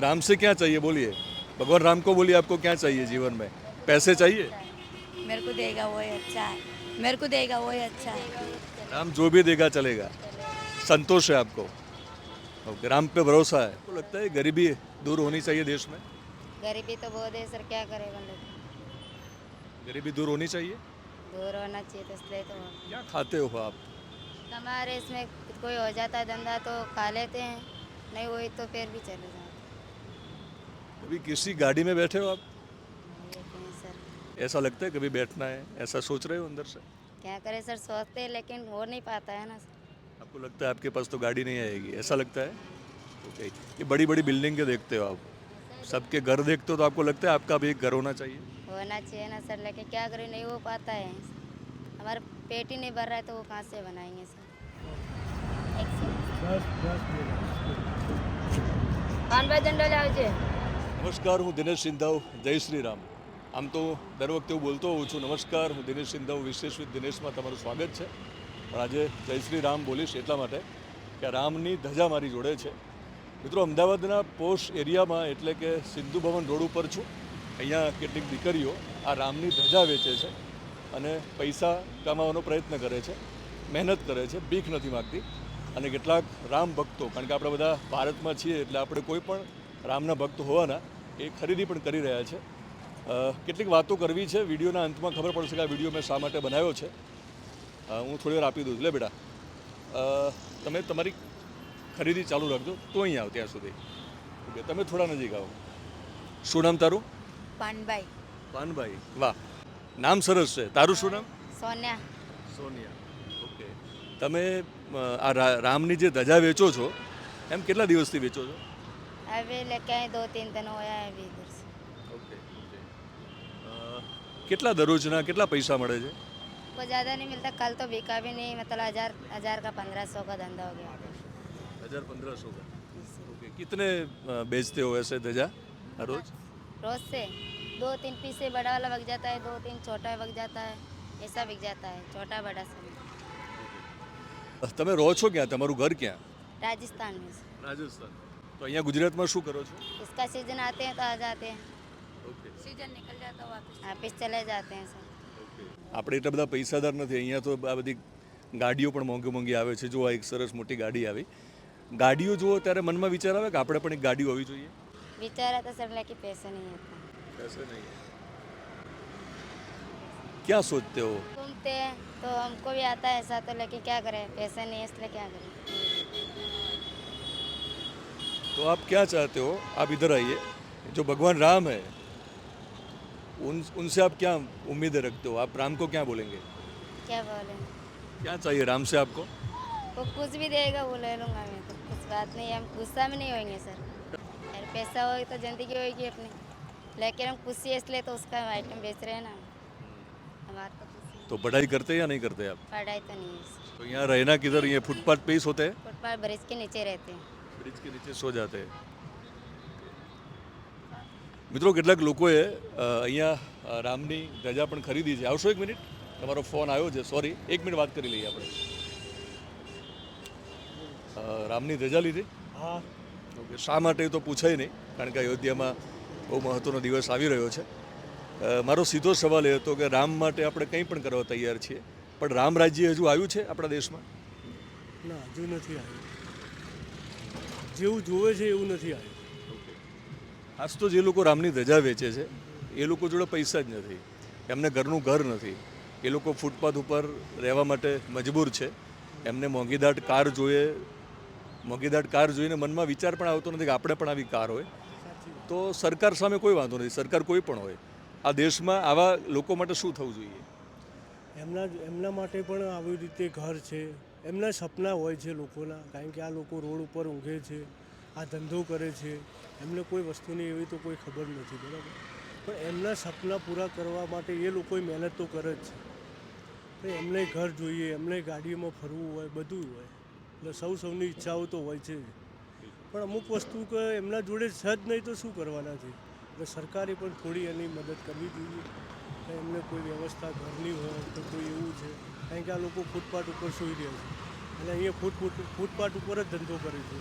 राम से क्या चाहिए? बोलिए। भगवान राम को बोलिए आपको क्या चाहिए जीवन में? पैसे चाहिए? मेरे को देगा वही अच्छा है। मेरे को देगा वही अच्छा है। राम जो भी देगा चलेगा। संतोष है आपको। ओके राम पे भरोसा है। आपको लगता है गरीबी दूर होनी चाहिए देश में? गरीबी तो बहुत है सर क्या करेगा लोग गरीबी दूर होनी चाहिए? दूर होना चाहिए तो इसलिए तो। क्या खाते हो आप? हमारे इसमें कोई हो जाता है धंधा तो खा लेते हैं नहीं हुई तो फिर भी चले जाते अभी किसी गाड़ी में बैठे हो आप? ऐसा लगता है कभी बैठना है? ऐसा सोच रहे हो अंदर से? क्या करें सर सोचते हैं लेकिन हो नहीं पाता है ना सर। आपको लगता है आपके पास तो गाड़ी नहीं आएगी? ऐसा लगता है? ओके ये बड़ी बड़ी बिल्डिंग के देखते हो आप। सबके घर देखते हो तो आपको लगता है आपका भी एक घर होना चाहिए? होना चाहिए ना सर लेकिन क्या करें नहीं हो पाता है। हमारा पेट ही नहीं भर रहा है तो वो कहाँ से बनाएँगे सर? कौन भाई झंडा जाओ નમસ્કાર, હું દિનેશ સિંધાવ, જય શ્રી રામ. આમ તો દર વખતે હું બોલતો હોઉં છું, નમસ્કાર, હું દિનેશ સિંધાવ વિશેષ દિનેશમાં તમારું સ્વાગત છે. પણ આજે જય શ્રી રામ બોલીશ એટલા માટે કે રામની ધજા મારી જોડે છે. મિત્રો, અમદાવાદના પોશ એરિયામાં એટલે કે સિંધુ ભવન રોડ ઉપર છું. અહીંયા કેટલીક દીકરીઓ આ રામની ધજા વેચે છે અને પૈસા કમાવાનો પ્રયત્ન કરે છે, મહેનત કરે છે, ભીખ નથી માગતી અને કેટલાક રામ ભક્તો, કારણ કે આપણે બધા ભારતમાં છીએ એટલે આપણે કોઈ પણ રામના ભક્ત હોવાના એ ખરીદી પણ કરી રહ્યા છે. કેટલીક વાતો કરવી છે. વિડીયોના અંતમાં ખબર પડશે કે આ વીડિયો મેં શા માટે બનાવ્યો છે. હું થોડી વાર આપી દઉં. લે બેટા. તમે તમારી ખરીદી ચાલુ રાખજો. તો અહીં આવ ત્યાં સુધી. ઓકે તમે થોડા નજીક આવો. શું નામ તારું? પાનભાઈ. પાનભાઈ. વાહ. નામ સરસ છે. તારું શું નામ? સોનિયા. સોનિયા. ઓકે. તમે આ રામની જે ધજા વેચો છો એમ કેટલા દિવસથી વેચો છો? अभी लेके आए दो तीन दिन होया है अभी इधर से ઓકે કેટલા દરરોજના કેટલા પૈસા મળે છે कुछ ज़्यादा नहीं मिलता कल तो बिका भी नहीं मतलब हज़ार हज़ार का पंद्रह सौ का धंधा हो गया હજાર પંદરસો ઓકે કિતને અ, बेचते हो ऐसे धजा हर रोज रोज से दो तीन पीस से बड़ा वाला बिक जाता है दो तीन छोटा बिक जाता है ऐसा बिक जाता है छोटा बड़ा सब તમે રહો છો ક્યાં તમારું ઘર ક્યાં राजस्थान में से। રાજસ્થાન તો અહીંયા ગુજરાતમાં શું કરો છો इसका सीजन आते हैं तो आ जाते हैं ઓકે सीजन निकल जाता वापस वापिस चले जाते हैं सर આપણે એટલા બધા પૈસાદાર નથી અહીંયા તો આ બધી ગાડીઓ પણ મોંઘી મોંઘી આવે છે જો આ એક સરસ મોટી ગાડી આવી ગાડીઓ જુઓ ત્યારે મનમાં વિચાર આવે કે આપણે પણ એક ગાડી હોવી જોઈએ बेचारा तो सर लेके पैसे नहीं होते ऐसे नहीं है क्या सोचते हो घूमते हैं तो हमको भी आता है ऐसा तो लेकिन क्या करें पैसे नहीं है इसलिए क्या करें तो आप क्या चाहते हो? आप इधर आइए। जो भगवान राम है उन उनसे आप क्या उम्मीदें रखते हो? आप राम को क्या बोलेंगे? क्या बोले? क्या चाहिए राम से आपको? वो कुछ भी देगा वो ले लूँगा मैं तो। कुछ बात नहीं हम गुस्सा में नहीं होंगे सर। अरे पैसा होगी तो ज़िंदगी होगी अपनी? लेकिन हम खुशी इसलिए तो उसका आइटम बेच रहे हैं ना। हमारा तो तो पढ़ाई करते हैं या नहीं करते आप? पढ़ाई तो नहीं है तो यहाँ रहना किधर? ये फुटपाथ पे ही सोते हैं? फुटपाथ ब्रिज के नीचे रहते हैं। બ્રિજ કે નીચે સો જાતે. મિત્રો કેટલાક લોકોએ અહીંયા રામની ધજા પણ ખરીદી છે. આવશો એક મિનિટ? તમારો ફોન આવ્યો છે. સોરી એક મિનિટ વાત કરી લઈએ આપણે. રામની ધજા લીધી? હા. ઓકે. શા માટે તો પૂછાય નહીં કારણ કે અયોધ્યામાં બહુ મહત્ત્વનો દિવસ આવી રહ્યો છે. મારો સીધો સવાલ એ હતો કે રામ માટે આપણે કંઈ પણ કરવા તૈયાર છીએ? પણ રામ રાજ્ય હજુ આવ્યું છે આપણા દેશમાં? ના હજુ નથી આવ્યું. જેવું જોવે છે એવું નથી આવ્યું. આજ તો જે લોકો રામની ધજા વેચે છે એ લોકો જોડે પૈસા જ નથી. એમને ઘરનું ઘર નથી. એ લોકો ફૂટપાથ ઉપર રહેવા માટે મજબૂર છે. એમને મોંઘીદાટ કાર જોઈએ મોંઘીદાટ કાર જોઈને મનમાં વિચાર પણ આવતો નથી કે આપણે પણ આવી કાર હોય. તો સરકાર સામે કોઈ વાંધો નથી. સરકાર કોઈ પણ હોય. આ દેશમાં આવા લોકો માટે શું થવું જોઈએ? એમના એમના માટે પણ આવી રીતે ઘર છે. એમના સપના હોય છે લોકોના, કારણ કે આ લોકો રોડ ઉપર ઊંઘે છે, આ ધંધો કરે છે. એમને કોઈ વસ્તુની એવી તો કોઈ ખબર નથી, બરાબર? પણ એમના સપના પૂરા કરવા માટે એ લોકોએ મહેનત તો કરે જ છે. એમને ઘર જોઈએ, એમને ગાડીમાં ફરવું હોય, બધું હોય. એટલે સૌ સૌની ઈચ્છાઓ તો હોય છે. પણ અમુક વસ્તુ કે એમના જોડે છે જ નહીં તો શું કરવાના છે? એટલે સરકારે પણ થોડી એની મદદ કરવી જોઈએ. કોઈ વ્યવસ્થા ઘરની હોય કે કોઈ એવું છે કારણ કે આ લોકો ફૂટપાથ ઉપર સૂઈ રહ્યા છે. એટલે અહીંયા ફૂટ ફૂટપાથ ઉપર જ ધંધો કરે છે.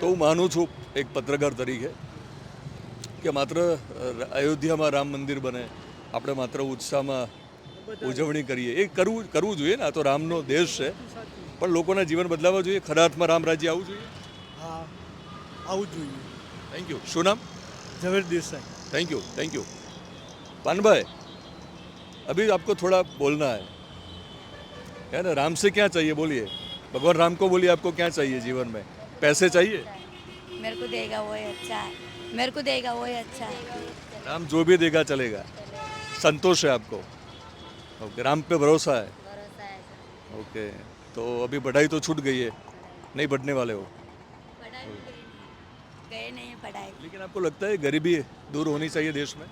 તો હું માનું છું એક પત્રકાર તરીકે કે માત્ર અયોધ્યામાં રામ મંદિર બને આપણે માત્ર ઉત્સાહમાં ઉજવણી કરીએ. એ કરવું કરવું જોઈએ ને આ તો રામનો દેશ છે. પણ લોકોના જીવન બદલાવવા જોઈએ ખરા અર્થમાં રામ રાજ્ય આવવું જોઈએ? હા આવવું જોઈએ. થેન્ક યુ શું નામ? Zaver Desai. Thank you thank you पान भाई अभी आपको थोड़ा बोलना है। है ना राम से क्या चाहिए बोलिए? भगवान राम को बोलिए आपको क्या चाहिए जीवन में? पैसे चाहिए? मेरे को देगा वही अच्छा है। मेरे को देगा वही अच्छा है। राम जो भी देगा चलेगा। संतोष है आपको। ओके राम पे भरोसा है। ओके तो अभी पढ़ाई तो छूट गई है। नहीं बढ़ने वाले हो। गए नहीं पढ़ाई। लेकिन आपको लगता है गरीबी दूर होनी चाहिए देश में?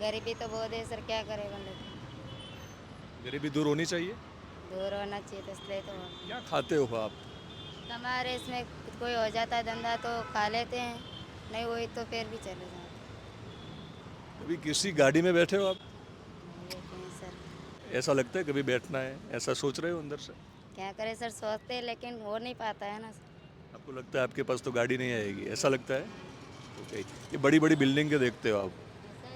गरीबी तो बहुत है सर क्या करें बंदे? गरीबी दूर होनी चाहिए। दूर होना चाहिए तो इसलिए तो। क्या खाते हो आप? हमारे इसमें कोई हो जाता है धंधा तो खा लेते हैं नहीं हुई तो फिर भी चले जाते अभी किसी गाड़ी में बैठे हो आप? सर। ऐसा लगता है कभी बैठना है? ऐसा सोच रहे हो अंदर से? क्या करें सर सोचते हैं लेकिन हो नहीं पाता है ना सर। आपको लगता है आपके पास तो गाड़ी नहीं आएगी ऐसा लगता है? ओके ये बड़ी बड़ी बिल्डिंग के देखते हो आप।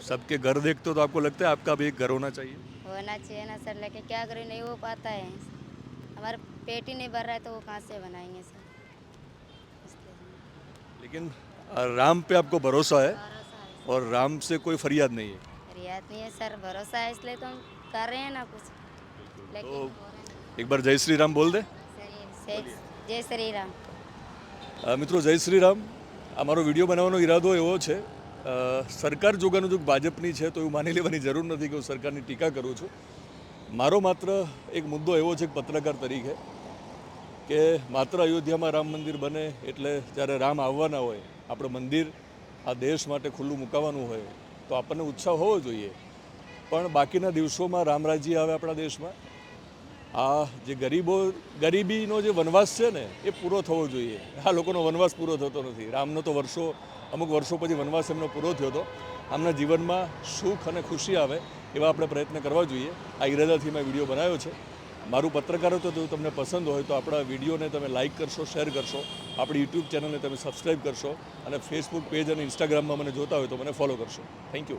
सबके घर देखते हो तो आपको लगता है आपका भी एक घर होना चाहिए होना चाहिए ना सर लेकिन क्या करें नहीं हो पाता है हमारा पेट ही नहीं भर रहा है तो वो कहाँ से बनाएंगे सर इसलिए लेकिन अ, राम पे आपको भरोसा है भरोसा है और राम से कोई फरियाद नहीं है रियात नहीं है सर भरोसा है इसलिए तो हम कर रहे हैं ना कुछ लेकिन तो हो रहा है। एक बार जय श्री राम बोल दे सही- सही- जय श्री राम અ, મિત્રો જય શ્રી રામ આ મારો વિડીયો બનાવવાનો ઈરાદો એવો છે અ, સરકાર જોગાનું જો ભાજપની છે તો એવું માની લેવાની જરૂર નથી કે હું સરકારની ટીકા કરું છું. મારો માત્ર એક મુદ્દો એવો છે પત્રકાર તરીકે કે માત્ર અયોધ્યામાં રામ મંદિર બને એટલે જ્યારે રામ આવવાના હોય, આપણે મંદિર આ દેશ માટે ખુલ્લું મુકાવાનું હોય, તો આપણને ઉત્સાહ હોવો જોઈએ. પણ બાકીના દિવસોમાં રામરાજ્ય આવે આપણા દેશમાં આ જે ગરીબો, ગરીબીનો જે વનવાસ છે ને, એ પૂરો થવો જોઈએ. આ લોકોનો વનવાસ પૂરો થતો નથી. રામનો તો વર્ષો, અમુક વર્ષો પછી વનવાસ એમનો પૂરો થયો હતો. આમના જીવનમાં સુખ અને ખુશી આવે એવા આપણે પ્રયત્ન કરવા જોઈએ. આ ઈરાદાથી મેં વીડિયો બનાવ્યો છે. મારું પત્રકારત્વ જો તમને પસંદ હોય તો આપણા વિડીયોને તમે લાઇક કરશો, શેર કરશો. આપણી યુટ્યુબ ચેનલને તમે સબસ્ક્રાઈબ કરશો અને ફેસબુક પેજ અને ઇન્સ્ટાગ્રામમાં મને જોતા હોય તો મને ફોલો કરશો. Thank you.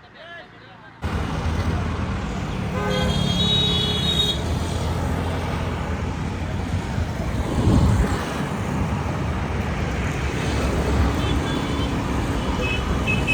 Yeah.